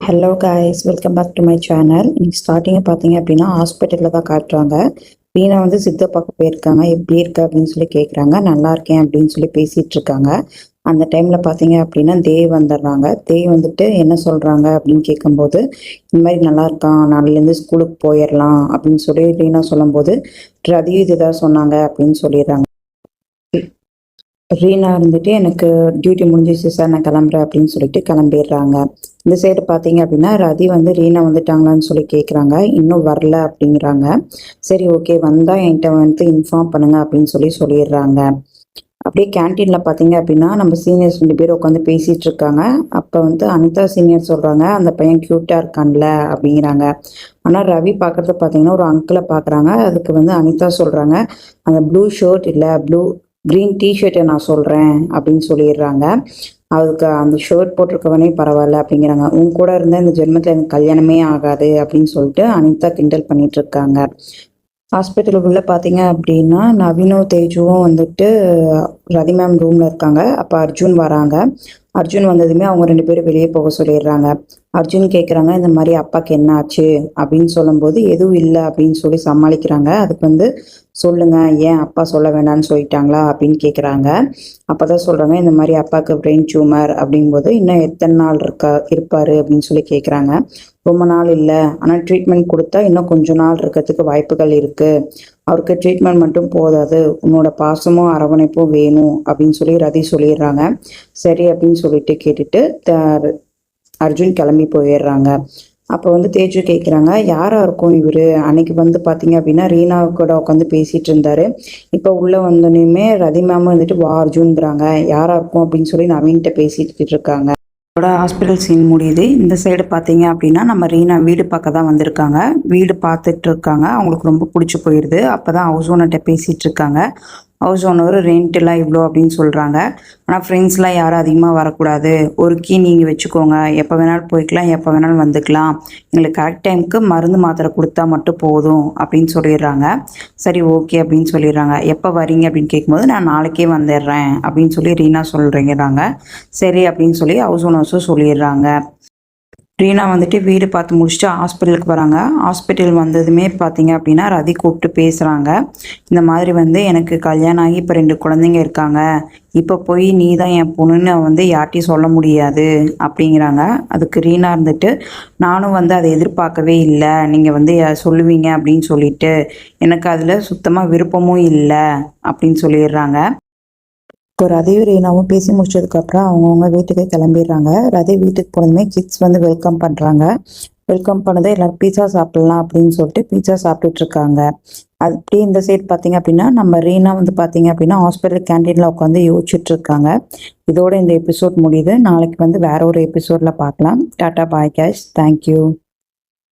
Hello guys welcome back to my channel இன்னைக்கு ஸ்டார்டிங்கை பார்த்தீங்க அப்படின்னா ஹாஸ்பிட்டலில் தான் காட்டுறாங்க. வீணா வந்து சித்த பார்க்க போயிருக்காங்க. எப்படி இருக்கு அப்படின்னு சொல்லி கேட்குறாங்க நல்லா இருக்கேன் அப்படின்னு சொல்லி பேசிகிட்டு இருக்காங்க. அந்த டைமில் பார்த்தீங்க அப்படின்னா தேவ் வந்துடுறாங்க. தேவ் வந்துட்டு என்ன சொல்கிறாங்க அப்படின்னு கேட்கும்போது இந்த மாதிரி நல்லா இருக்கான். நாளையிலேருந்து ஸ்கூலுக்கு போயிடலாம். அப்படின்னு சொல்லி ரீனா சொல்லும்போது ரதியும் இதுதான் சொன்னாங்க அப்படின்னு சொல்லிடுறாங்க. ரீனா இருந்துட்டு எனக்கு டியூட்டி முடிஞ்சிச்சு சார் நான் கிளம்புறேன் அப்படின்னு சொல்லிட்டு கிளம்பிடுறாங்க. இந்த சைடு பார்த்தீங்க அப்படின்னா ரதி வந்து ரீனா வந்துட்டாங்களான்னு சொல்லி கேட்குறாங்க இன்னும் வரல அப்படிங்கிறாங்க. சரி ஓகே வந்தால் என்கிட்ட வந்து இன்ஃபார்ம் பண்ணுங்க அப்படின்னு சொல்லி சொல்லிடுறாங்க. அப்படியே கேன்டீனில் பார்த்தீங்க அப்படின்னா நம்ம சீனியர்ஸ் ரெண்டு பேர் உட்காந்து பேசிகிட்டு இருக்காங்க. அப்போ வந்து அனிதா சீனியர் சொல்கிறாங்க அந்த பையன் க்யூட்டாக இருக்கான்ல அப்படிங்கிறாங்க. ஆனால் ரவி பார்க்குறது பார்த்தீங்கன்னா ஒரு அங்கிளை பார்க்குறாங்க. அதுக்கு வந்து அனிதா சொல்கிறாங்க அந்த ப்ளூ ஷர்ட் இல்லை ப்ளூ க்ரீன் டிஷர்ட்டை நான் சொல்கிறேன் அப்படின்னு சொல்லிடுறாங்க. அதுக்கு அந்த ஷர்ட் போட்டிருக்கவனே பரவாயில்ல அப்படிங்கிறாங்க. உன் கூட இருந்தால் இந்த ஜென்மத்தில் எனக்கு கல்யாணமே ஆகாது அப்படின்னு சொல்லிட்டு அனிதா கிண்டல் பண்ணிட்டு இருக்காங்க. ஹாஸ்பிட்டலுக்குள்ளே பார்த்தீங்க அப்படின்னா நவீனோ தேஜுவும் வந்துட்டு ரதி மேம் ரூமில் இருக்காங்க. அப்போ அர்ஜுன் வராங்க. அர்ஜுன் வந்ததுமே அவங்க ரெண்டு பேரும் வெளியே போக சொல்லிடுறாங்க. அர்ஜுன் கேட்குறாங்க இந்த மாதிரி அப்பாவுக்கு என்ன ஆச்சு? அப்படின்னு சொல்லும்போது எதுவும் இல்லை அப்படின்னு சொல்லி சமாளிக்கிறாங்க. அதுக்கு வந்து சொல்லுங்க ஏன் அப்பா சொல்ல வேண்டாம்னு சொல்லிட்டாங்களா? அப்படின்னு கேட்குறாங்க அப்போ தான் சொல்கிறாங்க இந்த மாதிரி அப்பாவுக்கு பிரெயின் டியூமர் அப்படிங்கும்போது இன்னும் எத்தனை நாள் இருக்கா இருப்பார்? அப்படின்னு சொல்லி கேட்குறாங்க ரொம்ப நாள் இல்லை. ஆனால் ட்ரீட்மெண்ட் கொடுத்தா இன்னும் கொஞ்ச நாள் இருக்கிறதுக்கு வாய்ப்புகள் இருக்குது அவருக்கு ட்ரீட்மெண்ட் மட்டும் போதாது. உன்னோட பாசமும் அரவணைப்பும் வேணும் அப்படின்னு சொல்லி ரதி சொல்லிடுறாங்க. சரி அப்படின்னு சொல்லிட்டு கேட்டுட்டு அர்ஜுன் கிளம்பி போயிடுறாங்க. அப்போ வந்து தேஜு கேட்குறாங்க யாராக இருக்கும் இவர்? அன்னைக்கு வந்து பார்த்தீங்க அப்படின்னா ரீனா கூட உட்காந்து பேசிகிட்டு இருந்தார். இப்போ உள்ளே வந்தோடனே ரதி மேமும் வந்துட்டு வா அர்ஜுன்கிறாங்க யாராக இருக்கும்? அப்படின்னு சொல்லி நவீன்கிட்ட பேசிட்டு இருக்காங்க. இதோட ஹாஸ்பிட்டல் சீன் முடியுது. இந்த சைடு பார்த்தீங்க அப்படின்னா நம்ம ரீனா வீடு பார்க்க தான் வந்திருக்காங்க. வீடு பார்த்துட்டு இருக்காங்க. அவங்களுக்கு ரொம்ப பிடிச்சி போயிடுது அப்போ தான் ஹவுஸ் ஓனர்கிட்ட பேசிகிட்டு இருக்காங்க. ஹவுஸ் ஓனர் ரெண்ட்டெல்லாம் இவ்வளோ அப்படின்னு சொல்கிறாங்க ஆனால் ஃப்ரெண்ட்ஸ்லாம் யாரும் அதிகமாக வரக்கூடாது. ஒரு கீ நீங்கள் வச்சுக்கோங்க. எப்போ வேணாலும் போய்க்கலாம் எப்போ வேணாலும் வந்துக்கலாம். எங்களுக்கு கரெக்ட் டைமுக்கு மருந்து மாத்திரை கொடுத்தா மட்டும் போதும் அப்படின்னு சொல்லிடுறாங்க. சரி ஓகே அப்படின்னு சொல்லிடுறாங்க. எப்போ வரீங்க? அப்படின்னு கேட்கும்போது நான் நாளைக்கே வந்துடுறேன் அப்படின்னு சொல்லி ரீனா சொல்கிறேங்கிறாங்க சரி அப்படின்னு சொல்லி ஹவுஸ் ஓனர்ஸும் சொல்லிடுறாங்க. ரீனா வந்துட்டு வீடு பார்த்து முடிச்சுட்டு ஹாஸ்பிட்டலுக்கு வராங்க. ஹாஸ்பிட்டல் வந்ததுமே பார்த்தீங்க அப்படின்னா ரதி கூப்பிட்டு பேசுகிறாங்க இந்த மாதிரி வந்து எனக்கு கல்யாணம் ஆகி இப்போ ரெண்டு குழந்தைங்க இருக்காங்க. இப்போ போய் நீ தான் என் பொண்ணுன்னு வந்து யார்ட்டையும் சொல்ல முடியாது அப்படிங்கிறாங்க. அதுக்கு ரீனா இருந்துட்டு நானும் வந்து அதை எதிர்பார்க்கவே இல்லை. நீங்கள் வந்து சொல்லுவீங்க அப்படின்னு சொல்லிட்டு எனக்கு அதில் சுத்தமாக விருப்பமும் இல்லை அப்படின்னு சொல்லிடுறாங்க. இப்போ ரதையும் ரீனாவும் பேசி முடிச்சதுக்கப்புறம் அவங்கவுங்க வீட்டுக்கு கிளம்பிடுறாங்க. ரதை வீட்டுக்கு போனதுமே கிட்ஸ் வந்து வெல்கம் பண்ணுறாங்க வெல்கம் பண்ணதை எல்லாரும் பீஸா சாப்பிடலாம் அப்படின்னு சொல்லிட்டு பீஸா சாப்பிட்டுட்டு இருக்காங்க. அப்படி இந்த சைட் பார்த்தீங்க அப்படின்னா நம்ம ரீனா வந்து பார்த்தீங்க அப்படின்னா ஹாஸ்பிட்டல் கேன்டீனில் உட்காந்து யோசிச்சுட்டு இருக்காங்க. இதோட இந்த எபிசோட் முடியுது. நாளைக்கு வந்து வேற ஒரு எபிசோடில் பார்க்கலாம். டாட்டா பாய் கேஷ் தேங்க்யூ